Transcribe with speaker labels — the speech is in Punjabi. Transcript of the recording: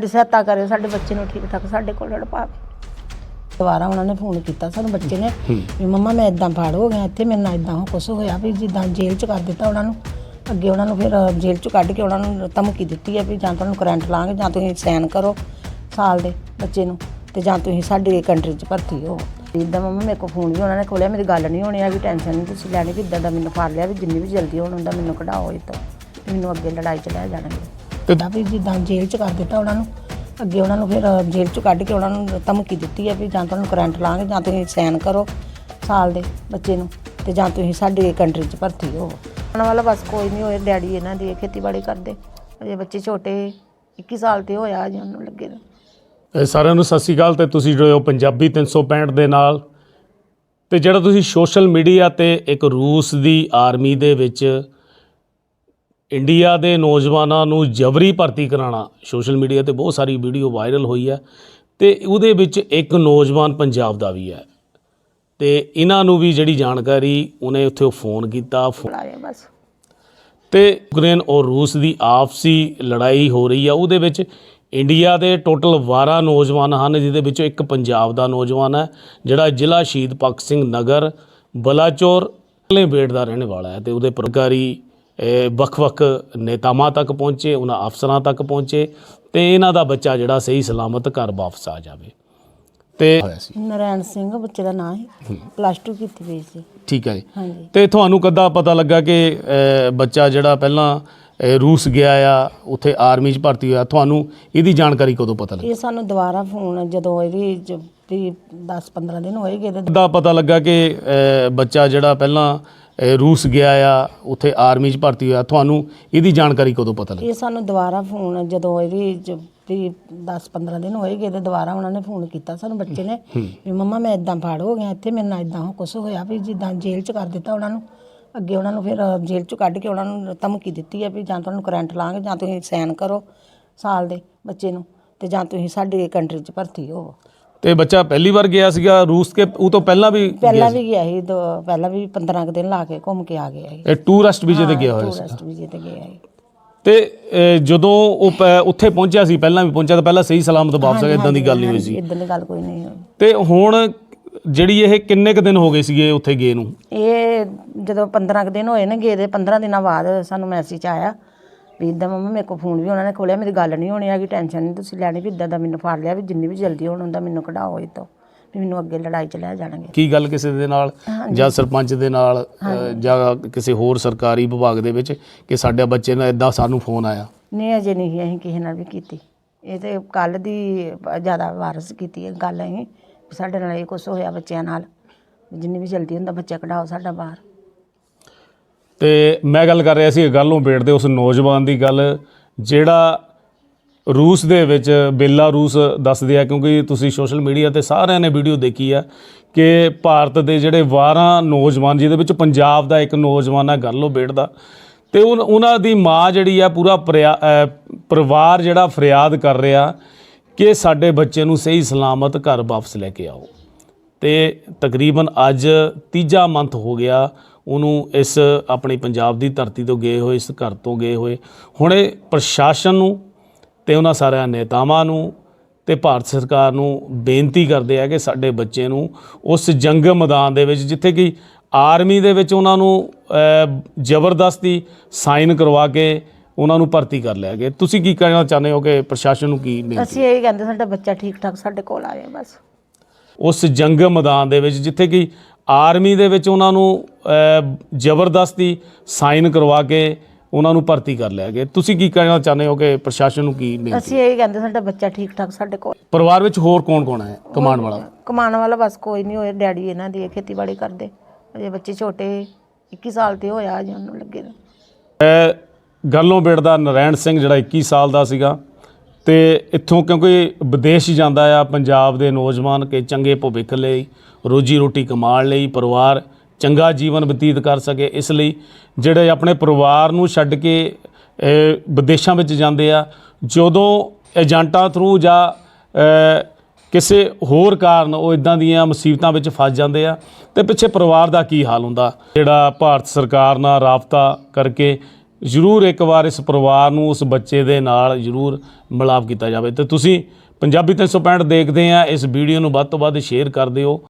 Speaker 1: ਸਾਡੀ ਸਹਾਇਤਾ ਕਰਿਓ ਸਾਡੇ ਬੱਚੇ ਨੂੰ ਠੀਕ ਠਾਕ ਸਾਡੇ ਕੋਲ ਲੜਪਾ ਦੁਬਾਰਾ ਉਹਨਾਂ ਨੇ ਫੋਨ ਕੀਤਾ ਸਾਨੂੰ ਬੱਚੇ ਨੇ ਵੀ ਮੰਮਾ ਮੈਂ ਇਦਾਂ ਫੜ ਹੋ ਗਿਆ ਇੱਥੇ ਮੇਰੇ ਨਾਲ ਇਦਾਂ ਕੁਛ ਹੋਇਆ ਵੀ ਜਿੱਦਾਂ ਜੇਲ੍ਹ ਚ ਕਰ ਦਿੱਤਾ ਉਹਨਾਂ ਨੂੰ। ਅੱਗੇ ਉਹਨਾਂ ਨੂੰ ਫਿਰ ਜੇਲ੍ਹ ਚ ਕੱਢ ਕੇ ਉਹਨਾਂ ਨੂੰ ਧਮਕੀ ਦਿੱਤੀ ਹੈ ਵੀ ਜਾਂ ਤੁਹਾਨੂੰ ਕਰੰਟ ਲਾਂਗੇ ਜਾਂ ਤੁਸੀਂ ਸਾਈਨ ਕਰੋ ਸਾਲ ਦੇ ਬੱਚੇ ਨੂੰ ਤੇ ਜਾਂ ਤੁਸੀਂ ਸਾਡੇ ਕੰਟਰੀ ਚ ਭਰਤੀ ਹੋ। ਇਦਾਂ ਮੰਮਾ ਮੇਰੇ ਕੋਲ ਫੋਨ ਵੀ ਉਹਨਾਂ ਨੇ ਖੋਲਿਆ ਮੇਰੀ ਗੱਲ ਨਹੀਂ ਹੋਣੀ ਹੈਗੀ ਟੈਨਸ਼ਨ ਨਹੀਂ ਤੁਸੀਂ ਲੈਣੀ ਵੀ ਇਦਾਂ ਦਾ ਮੈਨੂੰ ਫੜ ਲਿਆ ਵੀ ਜਿੰਨੀ ਵੀ ਜਲਦੀ ਹੋਣ ਹੁੰਦਾ ਮੈਨੂੰ ਕਢਾਓ ਇਹ ਤੋਂ ਵੀ ਮੈਨੂੰ ਅੱਗੇ ਲੜਾਈ ਚ ਲੈ ਜਾਣਗੇ। ਤਾਂ ਵੀ ਜਿੱਦਾਂ ਜੇਲ੍ਹ ਚ ਕਰ ਦਿੱਤਾ ਉਹਨਾਂ ਨੂੰ ਅੱਗੇ ਉਹਨਾਂ ਨੂੰ ਫਿਰ ਜੇਲ੍ਹ ਚੋਂ ਕੱਢ ਕੇ ਉਹਨਾਂ ਨੂੰ ਧਮਕੀ ਦਿੱਤੀ ਹੈ ਵੀ ਜਾਂ ਤੁਹਾਨੂੰ ਕਰੰਟ ਲਾਂਗੇ ਜਾਂ ਤੁਸੀਂ ਸਾਈਨ ਕਰੋ ਸਾਲ ਦੇ ਬੱਚੇ ਨੂੰ ਤੇ ਜਾਂ ਤੁਸੀਂ ਸਾਡੇ ਕੰਟਰੀ 'ਚ ਭਰਤੀ ਹੋਵੋ ਆਉਣ ਵਾਲਾ ਬਸ ਕੋਈ ਨਹੀਂ ਹੋਏ ਡੈਡੀ ਇਹਨਾਂ ਦੀ ਖੇਤੀਬਾੜੀ ਕਰਦੇ। ਅਜੇ ਬੱਚੇ ਛੋਟੇ 21 ਸਾਲ ਤੇ ਹੋਇਆ ਅਜੇ ਉਹਨੂੰ ਲੱਗੇ ਨੂੰ।
Speaker 2: ਇਹ ਸਾਰਿਆਂ ਨੂੰ ਸਤਿ ਸ਼੍ਰੀ ਅਕਾਲ ਤੇ ਤੁਸੀਂ ਜੁੜੇ ਹੋ ਪੰਜਾਬੀ 365 ਦੇ ਨਾਲ। ਤੇ ਜਿਹੜਾ ਤੁਸੀਂ ਸੋਸ਼ਲ ਮੀਡੀਆ ਤੇ ਇੱਕ ਰੂਸ ਦੀ ਆਰਮੀ ਦੇ ਵਿੱਚ ਇੰਡੀਆ ਦੇ ਨੌਜਵਾਨਾਂ ਨੂੰ ਜਬਰੀ ਭਰਤੀ ਕਰਾਉਣਾ ਸੋਸ਼ਲ ਮੀਡੀਆ ਤੇ ਬਹੁਤ ਸਾਰੀ ਵੀਡੀਓ ਵਾਇਰਲ ਹੋਈ ਹੈ ਤੇ ਉਹਦੇ ਵਿੱਚ ਇੱਕ ਨੌਜਵਾਨ ਪੰਜਾਬ ਦਾ ਵੀ ਹੈ। ਤੇ ਇਹਨਾਂ ਨੂੰ ਵੀ ਜਿਹੜੀ ਜਾਣਕਾਰੀ ਉਹਨੇ ਉੱਥੇ ਫੋਨ ਕੀਤਾ। ਫੋ-
Speaker 1: ਬੁਲਾਇਆ ਬਸ।
Speaker 2: ਤੇ ਯੂਕਰੇਨ ਔਰ ਰੂਸ ਦੀ ਆਪਸੀ ਲੜਾਈ ਹੋ ਰਹੀ ਆ ਉਹਦੇ ਵਿੱਚ ਇੰਡੀਆ ਦੇ ਟੋਟਲ 12 ਨੌਜਵਾਨ ਹਨ ਜਿਹਦੇ ਵਿੱਚੋਂ ਇੱਕ ਪੰਜਾਬ ਦਾ ਨੌਜਵਾਨ ਹੈ ਜਿਹੜਾ ਜ਼ਿਲ੍ਹਾ ਸ਼ਹੀਦ ਭਗਤ ਸਿੰਘ ਨਗਰ ਬਲਾਚੌਰ ਬੇੜ ਦਾ ਰਹਿਣ ਵਾਲਾ ਹੈ ਤੇ ਉਹਦੇ ਪ੍ਰਕਾਰੀ ਵੱਖ-ਵੱਖ ਨੇਤਾਵਾਂ ਤੱਕ ਪਹੁੰਚੇ ਉਹਨਾਂ ਅਫਸਰਾਂ ਤੱਕ ਪਹੁੰਚੇ ਤੇ ਇਹਨਾਂ ਦਾ ਬੱਚਾ ਜਿਹੜਾ ਸਹੀ ਸਲਾਮਤ ਘਰ ਵਾਪਸ ਆ ਜਾਵੇ। ਤੇ
Speaker 1: ਨਰੈਣ ਸਿੰਘ ਬੱਚੇ ਦਾ ਨਾਂ ਹੈ। ਪਲੱਸ 2 ਕੀਤੀ ਹੋਈ ਸੀ।
Speaker 2: ਠੀਕ ਹੈ ਜੀ।
Speaker 1: ਹਾਂਜੀ।
Speaker 2: ਤੇ ਤੁਹਾਨੂੰ ਕਦਾ ਪਤਾ ਲੱਗਾ ਕਿ ਬੱਚਾ ਜਿਹੜਾ ਪਹਿਲਾਂ ਰੂਸ ਗਿਆ ਆ ਉੱਥੇ ਆਰਮੀ 'ਚ ਭਰਤੀ ਹੋਇਆ? ਤੁਹਾਨੂੰ ਇਹਦੀ ਜਾਣਕਾਰੀ ਕਦੋਂ ਪਤਾ ਲੱਗੀ?
Speaker 1: ਇਹ ਸਾਨੂੰ ਦੁਬਾਰਾ ਫੋਨ ਜਦੋਂ ਇਹਦੀ ਜ- ਵੀ 10 15 ਦਿਨ ਹੋਏਗੇ ਤੇ
Speaker 2: ਕਦਾ ਪਤਾ ਲੱਗਾ ਕਿ ਬੱਚਾ ਜਿਹੜਾ ਪਹਿਲਾਂ ਰੂਸ ਗਿਆ ਆ ਉੱਥੇ ਆਰਮੀ 'ਚ ਭਰਤੀ ਹੋਇਆ। ਤੁਹਾਨੂੰ ਇਹਦੀ ਜਾਣਕਾਰੀ ਕਦੋਂ ਪਤਾ ਲੱਗੀ?
Speaker 1: ਇਹ ਸਾਨੂੰ ਦੁਬਾਰਾ ਫੋਨ ਜਦੋਂ ਇਹਦੀ ਜ- ਵੀ 10 15 ਦਿਨ ਹੋਏਗੇ ਤੇ ਦੁਬਾਰਾ ਉਹਨਾਂ ਨੇ ਫੋਨ ਕੀਤਾ ਸਾਨੂੰ ਬੱਚੇ ਨੇ ਵੀ ਮੰਮਾ ਮੈਂ ਇਦਾਂ ਫੜ ਹੋ ਗਿਆ ਇੱਥੇ ਮੇਰੇ ਨਾਲ ਇਦਾਂ ਕੁਛ ਹੋਇਆ ਵੀ ਜਿੱਦਾਂ ਜੇਲ੍ਹ ਚ ਕਰ ਦਿੱਤਾ ਉਹਨਾਂ ਨੂੰ। ਅੱਗੇ ਉਹਨਾਂ ਨੂੰ ਫਿਰ ਅ, ਜੇਲ੍ਹ ਚੋਂ ਕੱਢ ਕੇ ਉਹਨਾਂ ਨੂੰ ਧਮਕੀ ਦਿੱਤੀ ਹੈ ਵੀ ਜਾਂ ਤੁਹਾਨੂੰ ਕਰੰਟ ਲਾਂਗੇ ਜਾਂ ਤੁਸੀਂ ਸਾਈਨ ਕਰੋ ਸਾਲ ਦੇ ਬੱਚੇ ਨੂੰ ਤੇ ਜਾਂ ਤੁਸੀਂ ਸਾਡੇ ਕੰਟਰੀ ਚ ਭਰਤੀ ਹੋਵੋ।
Speaker 2: ਤੇ ਬੱਚਾ ਪਹਿਲੀ ਵਾਰ ਗਿਆ ਸੀਗਾ ਰੂਸ ਕੇ ਉਹ ਤੋਂ ਪਹਿਲਾਂ ਵੀ
Speaker 1: ਪਹਿਲਾਂ ਵੀ ਗਿਆ ਸੀ ਦੋ- ਪਹਿਲਾਂ ਵੀ 15 ਕੁ ਦਿਨ ਲਾ ਕੇ ਘੁੰਮ ਕੇ ਆ ਗਿਆ ਸੀ।
Speaker 2: ਇਹ ਟੂਰਿਸਟ ਵੀਜ਼ੇ ਤੇ ਗਿਆ ਹੋਇਆ ਸੀ।
Speaker 1: ਟੂਰਿਸਟ ਵੀਜ਼ੇ ਤੇ ਗਿਆ ਸੀ।
Speaker 2: ਤੇ ਜਦੋਂ ਉਹ ਪ- ਉੱਥੇ ਪਹੁੰਚਿਆ ਸੀ ਪਹਿਲਾਂ ਵੀ ਪਹੁੰਚਿਆ ਤਾਂ ਪਹਿਲਾਂ ਸਹੀ ਸਲਾਮਤ ਵਾਪਸ ਆ ਗਿਆ ਇਦਾਂ ਦੀ ਗੱਲ ਨਹੀਂ ਹੋਈ ਸੀ।
Speaker 1: ਇਦਾਂ ਦੀ ਗੱਲ ਕੋਈ ਨਹੀਂ ਹੋਈ।
Speaker 2: ਤੇ ਹੁਣ ਜਿਹੜੀ ਇਹ ਕਿੰਨੇ ਕ ਦਿਨ ਹੋ ਗਏ ਸੀਗੇ ਉੱਥੇ ਗਏ ਨੂੰ?
Speaker 1: ਇਹ ਜਦੋਂ 15 ਕੁ ਦਿਨ ਹੋਏ ਨੇ ਗਏ ਦੇ 15 ਦਿਨਾਂ ਬਾਅਦ ਸਾਨੂੰ ਮੈਸੇਜ ਆਇਆ। ਵੀ ਇਦਾਂ ਮੰਮਾ ਮੇਰੇ ਕੋਲ ਫੋਨ ਵੀ ਉਹਨਾਂ ਨੇ ਖੋਲਿਆ ਮੇਰੀ ਗੱਲ ਨਹੀਂ ਹੋਣੀ ਹੈਗੀ ਟੈਨਸ਼ਨ ਨਹੀਂ ਤੁਸੀਂ ਲੈਣੀ ਵੀ ਇਦਾਂ ਦਾ ਮੈਨੂੰ ਫੜ ਲਿਆ ਵੀ ਜਿੰਨੀ ਵੀ ਜਲਦੀ ਹੋਣ ਹੁੰਦਾ ਮੈਨੂੰ ਕਢਾਓ ਇਹ ਤੋਂ ਵੀ ਮੈਨੂੰ ਅੱਗੇ ਲੜਾਈ ਚ ਲੈ ਜਾਣਗੇ।
Speaker 2: ਕੀ ਗੱਲ ਕਿਸੇ ਦੇ ਨਾਲ? ਜਾਂ ਸਰਪੰਚ ਦੇ ਨਾਲ ਜਾਂ ਕਿਸੇ ਹੋਰ ਸਰਕਾਰੀ ਵਿਭਾਗ ਦੇ ਵਿੱਚ ਕਿ ਸਾਡੇ ਬੱਚੇ ਨਾਲ ਇਦਾਂ ਸਾਨੂੰ ਫੋਨ ਆਇਆ?
Speaker 1: ਨਹੀਂ ਅਜੇ ਨਹੀਂ ਅਸੀਂ ਕਿਸੇ ਨਾਲ ਵੀ ਕੀਤੀ। ਇਹ ਤੇ ਕੱਲ ਦੀ ਜ਼ਿਆਦਾ ਵਾਰਸ ਕੀਤੀ ਹੈ ਗੱਲ ਅਸੀਂ ਸਾਡੇ ਨਾਲ ਇਹ ਕੁਛ ਹੋਇਆ ਬੱਚਿਆਂ ਨਾਲ ਜਿੰਨੀ ਵੀ ਜਲਦੀ ਹੁੰਦਾ ਬੱਚਾ ਕਢਾਓ ਸਾਡਾ ਬਾਹਰ।
Speaker 2: ਤੇ ਮੈਂ ਗੱਲ ਕਰ ਰਿਹਾ ਸੀ ਗੱਲ ਨੂੰ ਬੇੜਦੇ ਉਸ ਨੌਜਵਾਨ ਦੀ ਗੱਲ, ਜਿਹੜਾ ਰੂਸ ਦੇ ਵਿੱਚ ਬੇਲਾਰੂਸ ਦੱਸਦੇ ਆ, ਕਿਉਂਕਿ ਤੁਸੀਂ ਸੋਸ਼ਲ ਮੀਡੀਆ ਤੇ ਸਾਰਿਆਂ ਨੇ ਵੀਡੀਓ ਦੇਖੀ ਆ ਕਿ ਭਾਰਤ ਦੇ ਜਿਹੜੇ 12 ਨੌਜਵਾਨ, ਜਿਹਦੇ ਵਿੱਚ ਪੰਜਾਬ ਦਾ ਇੱਕ ਨੌਜਵਾਨ ਆ, ਗੱਲੋ ਬੇੜਦਾ ਤੇ ਉਨ- ਉਹਨਾਂ ਦੀ ਮਾਂ ਜਿਹੜੀ ਆ, ਪੂਰਾ ਪਰਿਆ- ਪਰਿਵਾਰ ਜਿਹੜਾ ਫਰਿਆਦ ਕਰ ਰਿਹਾ ਕਿ ਸਾਡੇ ਬੱਚੇ ਨੂੰ ਸਹੀ ਸਲਾਮਤ ਘਰ ਵਾਪਸ ਲੈ ਕੇ ਆਓ। ਤੇ ਤਕਰੀਬਨ ਅੱਜ ਤੀਜਾ ਮੰਥ ਹੋ ਗਿਆ ਉਹਨੂੰ ਇਸ ਆਪਣੀ ਪੰਜਾਬ ਦੀ ਧਰਤੀ ਤੋਂ ਗਏ ਹੋਏ ਇਸ ਘਰ ਤੋਂ ਗਏ ਹੋਏ। ਹੁਣ ਇਹ ਪ੍ਰਸ਼ਾਸਨ ਨੂੰ ਤੇ ਉਹਨਾਂ ਸਾਰਿਆਂ ਨੇਤਾਵਾਂ ਨੂੰ ਤੇ ਭਾਰਤ ਸਰਕਾਰ ਨੂੰ ਬੇਨਤੀ ਕਰਦੇ ਆ ਕਿ ਸਾਡੇ ਬੱਚੇ ਨੂੰ ਉਸ ਜੰਗ ਮੈਦਾਨ ਦੇ ਵਿੱਚ ਜਿੱਥੇ ਕਿ ਆਰਮੀ ਦੇ ਵਿੱਚ ਉਹਨਾਂ ਨੂੰ ਜ਼ਬਰਦਸਤੀ ਸਾਈਨ ਕਰਵਾ ਕੇ ਉਹਨਾਂ ਨੂੰ ਭਰਤੀ ਕਰ ਲਿਆ ਗਿਆ। ਤੁਸੀਂ ਕੀ ਕਹਿਣਾ ਚਾਹੁੰਦੇ ਹੋ ਕਿ ਪ੍ਰਸ਼ਾਸਨ ਨੂੰ ਕੀ ਬੇਨਤੀ?
Speaker 1: ਅਸੀਂ ਇਹ ਕਹਿੰਦੇ ਸਾਡਾ ਬੱਚਾ ਠੀਕ ਠਾਕ ਸਾਡੇ ਕੋਲ ਆਵੇ ਬਸ।
Speaker 2: ਉਸ ਜੰਗ ਮੈਦਾਨ ਦੇ ਵਿੱਚ ਜਿੱਥੇ ਕਿ ਆਰਮੀ ਦੇ ਵਿੱਚ ਉਹਨਾਂ ਨੂੰ ਜ਼ਬਰਦਸਤੀ ਸਾਈਨ ਕਰਵਾ ਕੇ ਉਹਨਾਂ ਨੂੰ ਭਰਤੀ ਕਰ ਲਿਆ ਗਿਆ। ਤੁਸੀਂ ਕੀ ਕਹਿਣਾ ਚਾਹੁੰਦੇ ਹੋ ਕਿ ਪ੍ਰਸ਼ਾਸਨ ਨੂੰ ਕੀ ਬੇਨਤੀ?
Speaker 1: ਅਸੀਂ ਇਹ ਕਹਿੰਦੇ ਸਾਡਾ ਬੱਚਾ ਠੀਕ ਠਾਕ ਸਾਡੇ ਕੋਲ।
Speaker 2: ਪਰਿਵਾਰ ਵਿੱਚ ਹੋਰ ਕੌਣ ਕੌਣ ਹੈ? ਕਮਾਂਡ ਵਾਲਾ?
Speaker 1: ਕਮਾਉਣ ਵਾਲਾ ਬਸ ਕੋਈ ਨਹੀਂ ਹੋਏ ਡੈਡੀ ਇਹਨਾਂ ਦੀ ਖੇਤੀਬਾੜੀ ਕਰਦੇ। ਅਜੇ ਬੱਚੇ ਛੋਟੇ 21 ਸਾਲ ਤੇ ਹੋਇਆ ਅਜੇ ਉਹਨੂੰ ਲੱਗੇ
Speaker 2: ਗੱਲੋਂ ਬੇੜ ਦਾ ਨਰੈਣ ਸਿੰਘ ਜਿਹੜਾ 21 ਸਾਲ ਦਾ ਸੀਗਾ। ਤੇ ਇੱਥੋਂ ਕਿਉਂਕਿ ਵਿਦੇਸ਼ ਜਾਂਦਾ ਆ ਪੰਜਾਬ ਦੇ ਨੌਜਵਾਨ ਕਿ ਚੰਗੇ ਭਵਿੱਖ ਲਈ। ਰੋਜੀ ਰੋਟੀ ਕਮਾਉਣ ਲਈ ਪਰਿਵਾਰ ਚੰਗਾ ਜੀਵਨ ਬਤੀਤ ਕਰ ਸਕੇ, ਇਸ ਲਈ ਜਿਹੜੇ ਆਪਣੇ ਪਰਿਵਾਰ ਨੂੰ ਛੱਡ ਕੇ ਵਿਦੇਸ਼ਾਂ ਵਿੱਚ ਜਾਂਦੇ ਆ, ਜਦੋਂ ਏਜੰਟਾਂ ਥਰੂ ਜਾਂ ਕਿਸੇ ਹੋਰ ਕਾਰਨ ਉਹ ਇਦਾਂ ਦੀਆਂ ਮੁਸੀਬਤਾਂ ਵਿੱਚ ਫਸ ਜਾਂਦੇ ਆ, ਤੇ ਪਿੱਛੇ ਪਰਿਵਾਰ ਦਾ ਕੀ ਹਾਲ ਹੁੰਦਾ? ਜਿਹੜਾ ਭਾਰਤ ਸਰਕਾਰ ਨਾਲ ਰਾਬਤਾ ਕਰਕੇ ਜ਼ਰੂਰ ਇੱਕ ਵਾਰ ਇਸ ਪਰਿਵਾਰ ਨੂੰ, ਉਸ ਬੱਚੇ ਦੇ ਨਾਲ ਜ਼ਰੂਰ ਮਿਲਾਪ ਕੀਤਾ ਜਾਵੇ। ਤੇ ਤੁਸੀਂ ਪੰਜਾਬੀ 365 ਦੇਖਦੇ ਆ, ਇਸ ਵੀਡੀਓ ਨੂੰ ਵੱਧ ਤੋਂ ਵੱਧ ਸ਼ੇਅਰ ਕਰ ਦਿਓ।